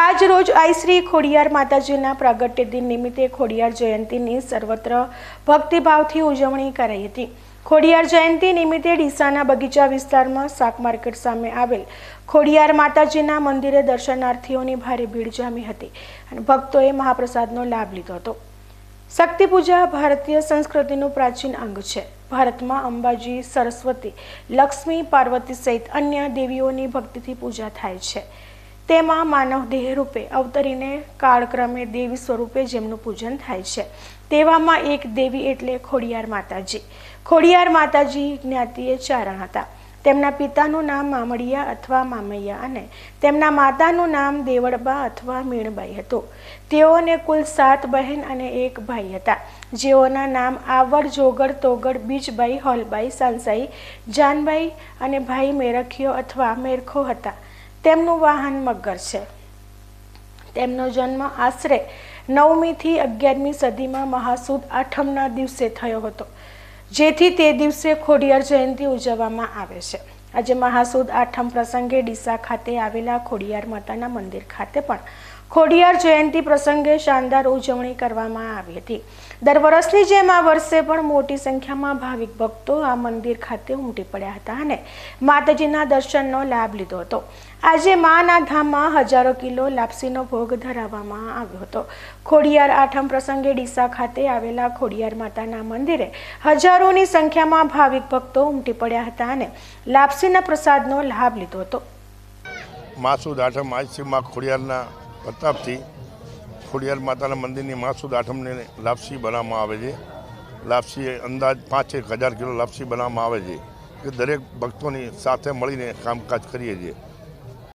આજ રોજ આઈ શ્રી ખોડિયાર માતાજીના પ્રાગટ્ય દિન નિમિત્તે ખોડિયાર જયંતીની સર્વત્ર ભક્તિભાવથી ઉજવણી કરાઈ હતી. ખોડિયાર જયંતી નિમિત્તે ડીસાના બગીચા વિસ્તારમાં શાક માર્કેટ સામે આવેલ ખોડિયાર માતાજીના મંદિરે દર્શનાર્થીઓની ભારે ભીડ જામી હતી અને ભક્તોએ મહાપ્રસાદનો લાભ લીધો હતો. શક્તિ પૂજા ભારતીય સંસ્કૃતિનું પ્રાચીન અંગ છે. ભારતમાં અંબાજી, સરસ્વતી, લક્ષ્મી, પાર્વતી સહિત અન્ય દેવીઓની ભક્તિથી પૂજા થાય છે. તેમાં માનવ દેહ રૂપે અવતરીને કાળક્રમે દેવી સ્વરૂપે જેમનું પૂજન થાય છે. તેવામાં એક દેવી એટલે ખોડિયાર માતાજી. ખોડિયાર માતાજી જ્ઞાતિએ ચારણ હતા. તેમના પિતાનું નામ મામડિયા અથવા મામૈયા અને તેમના માતાનું નામ દેવળબા અથવા મીણબાઈ હતું. તેઓને કુલ સાત બહેન અને એક ભાઈ હતા. જેઓના નામ આવડ, જોગડ, તોગડ, બીજબાઈ, હોલબાઈ સાંસાઈ જાનબાઈ અને ભાઈ મેરખિયો અથવા મેરખો હતા. તેમનું વાહન મગર છે. તેમનો જન્મ આશરે નવમીથી અગિયારમી સદીમાં મહાસુદ આઠમના દિવસે થયો હતો, જેથી તે દિવસે ખોડિયાર જયંતી ઉજવવામાં આવે છે. આજે મહાસુદ આઠમ પ્રસંગે ડીસા ખાતે આવેલા ખોડિયાર માતાના મંદિર ખાતે પણ ખોડિયાર જયંતિ પ્રસંગે શાનદાર ઉજવણી કરવામાં આવી હતી. દર વર્ષની જેમ આ વર્ષે પણ મોટી સંખ્યામાં ભાવિક ભક્તો આ મંદિર ખાતે ઉમટી પડ્યા હતા અને માતાજીના દર્શનનો લાભ લીધો હતો. આજે માના ધામમાં હજારો કિલો લાપસીનો ભોગ ધરાવવામાં આવ્યો હતો. ખોડિયાર આઠમ પ્રસંગે ડીસા ખાતે આવેલા ખોડિયાર માતાના મંદિરે હજારોની સંખ્યામાં ભાવિક ભક્તો ઉમટી પડ્યા હતા અને લાપસીના પ્રસાદનો લાભ લીધો હતો. માસુદ આઠમ આજથી ખોડિયારના પ્રતાપથી ખોડિયાર માતાના મંદિરની માસુદ આઠમને લાપસી બનાવવામાં આવે છે. લાપસી અંદાજ પાંચેક હજાર કિલો લાપસી બનાવવામાં આવે છે કે દરેક ભક્તોની સાથે મળીને કામકાજ કરીએ છીએ.